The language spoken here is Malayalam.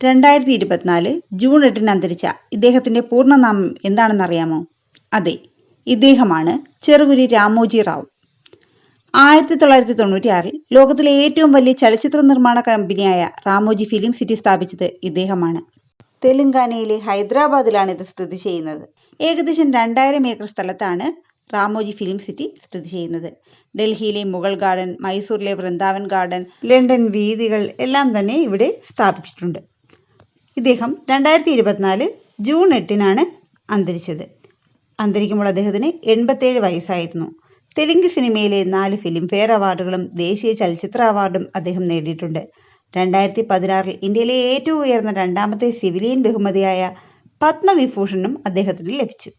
രണ്ടായിരത്തി ഇരുപത്തിനാല് ജൂൺ എട്ടിന് അന്തരിച്ച ഇദ്ദേഹത്തിന്റെ പൂർണനാമം എന്താണെന്നറിയാമോ? അതെ ഇദ്ദേഹമാണ് ചെറുകുരി രാമോജി റാവു. ആയിരത്തി തൊള്ളായിരത്തി തൊണ്ണൂറ്റിയാറിൽ ലോകത്തിലെ ഏറ്റവും വലിയ ചലച്ചിത്ര നിർമ്മാണ കമ്പനിയായ റാമോജി ഫിലിം സിറ്റി സ്ഥാപിച്ചത് ഇദ്ദേഹമാണ്. തെലുങ്കാനയിലെ ഹൈദരാബാദിലാണ് ഇത് സ്ഥിതി ചെയ്യുന്നത്. ഏകദേശം രണ്ടായിരം ഏക്കർ സ്ഥലത്താണ് റാമോജി ഫിലിം സിറ്റി സ്ഥിതി ചെയ്യുന്നത്. ഡൽഹിയിലെ മുഗൾ ഗാർഡൻ മൈസൂരിലെ വൃന്ദാവൻ ഗാർഡൻ ലണ്ടൻ വീതികൾ എല്ലാം തന്നെ ഇവിടെ സ്ഥാപിച്ചിട്ടുണ്ട്. ഇദ്ദേഹം രണ്ടായിരത്തി ഇരുപത്തിനാല് ജൂൺ എട്ടിനാണ് അന്തരിച്ചത്. അന്തരിക്കുമ്പോൾ അദ്ദേഹത്തിന് എൺപത്തേഴ് വയസ്സായിരുന്നു. തെലുങ്ക് സിനിമയിലെ നാല് ഫിലിം ഫെയർ അവാർഡുകളും ദേശീയ ചലച്ചിത്ര അവാർഡും അദ്ദേഹം നേടിയിട്ടുണ്ട്. രണ്ടായിരത്തി പതിനാറിൽ ഇന്ത്യയിലെ ഏറ്റവും ഉയർന്ന രണ്ടാമത്തെ സിവിലിയൻ ബഹുമതിയായ പത്മവിഭൂഷണും അദ്ദേഹത്തിന് ലഭിച്ചു.